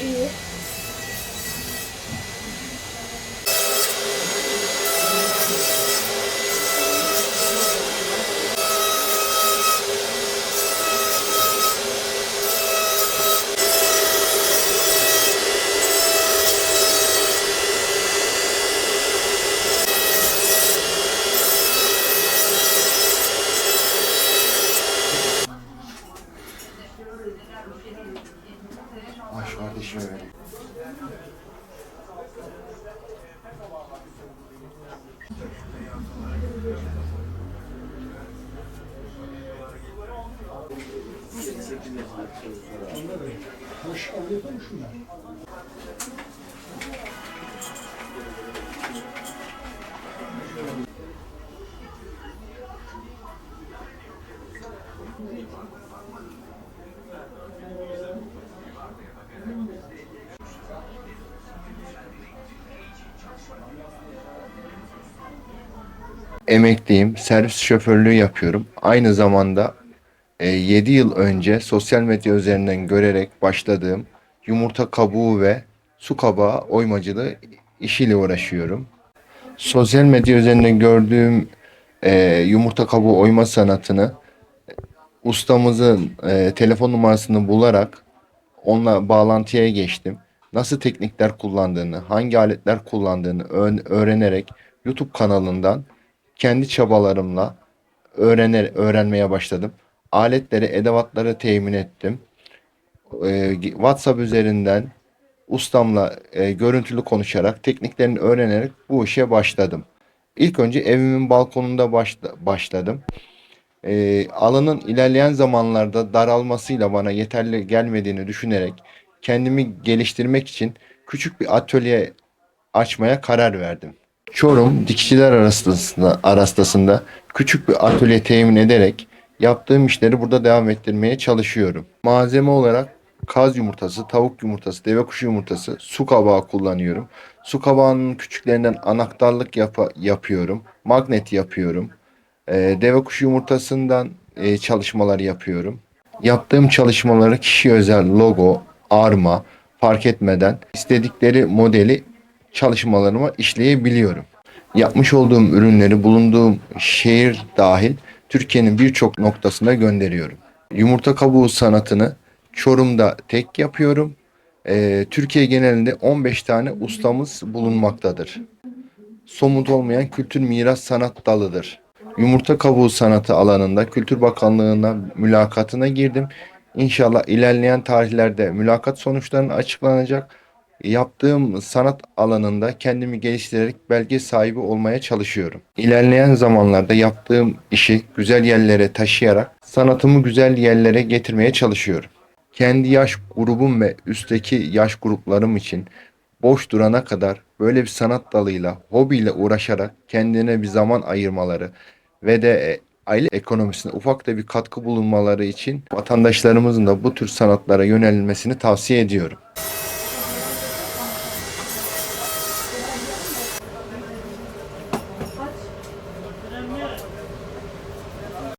い。Emekliyim. Servis şoförlüğü yapıyorum. Aynı zamanda 7 yıl önce sosyal medya üzerinden görerek başladığım yumurta kabuğu ve su kabağı oymacılığı işiyle uğraşıyorum. Sosyal medya üzerinden gördüğüm e, yumurta kabuğu oyma sanatını ustamızın e, telefon numarasını bularak onunla bağlantıya geçtim. Nasıl teknikler kullandığını, hangi aletler kullandığını öğrenerek YouTube kanalından kendi çabalarımla öğrener öğrenmeye başladım. Aletleri, edevatları temin ettim. Ee, WhatsApp üzerinden ustamla e, görüntülü konuşarak, tekniklerini öğrenerek bu işe başladım. İlk önce evimin balkonunda başla- başladım. Ee, alanın ilerleyen zamanlarda daralmasıyla bana yeterli gelmediğini düşünerek kendimi geliştirmek için küçük bir atölye açmaya karar verdim. Çorum Dikişçiler Arastası'nda, arastasında küçük bir atölye temin ederek yaptığım işleri burada devam ettirmeye çalışıyorum. Malzeme olarak kaz yumurtası, tavuk yumurtası, deve kuşu yumurtası, su kabağı kullanıyorum. Su kabağının küçüklerinden anahtarlık yapa- yapıyorum. Magnet yapıyorum. Ee, deve kuşu yumurtasından e, çalışmalar yapıyorum. Yaptığım çalışmaları kişi özel logo, arma fark etmeden istedikleri modeli çalışmalarıma işleyebiliyorum. Yapmış olduğum ürünleri bulunduğum şehir dahil Türkiye'nin birçok noktasına gönderiyorum. Yumurta kabuğu sanatını Çorum'da tek yapıyorum. Ee, Türkiye genelinde 15 tane ustamız bulunmaktadır. Somut olmayan kültür miras sanat dalıdır. Yumurta kabuğu sanatı alanında Kültür Bakanlığı'na mülakatına girdim. İnşallah ilerleyen tarihlerde mülakat sonuçlarının açıklanacak. Yaptığım sanat alanında kendimi geliştirerek belge sahibi olmaya çalışıyorum. İlerleyen zamanlarda yaptığım işi güzel yerlere taşıyarak sanatımı güzel yerlere getirmeye çalışıyorum. Kendi yaş grubum ve üstteki yaş gruplarım için boş durana kadar böyle bir sanat dalıyla, hobiyle uğraşarak kendine bir zaman ayırmaları ve de e, aile ekonomisine ufak da bir katkı bulunmaları için vatandaşlarımızın da bu tür sanatlara yönelmesini tavsiye ediyorum.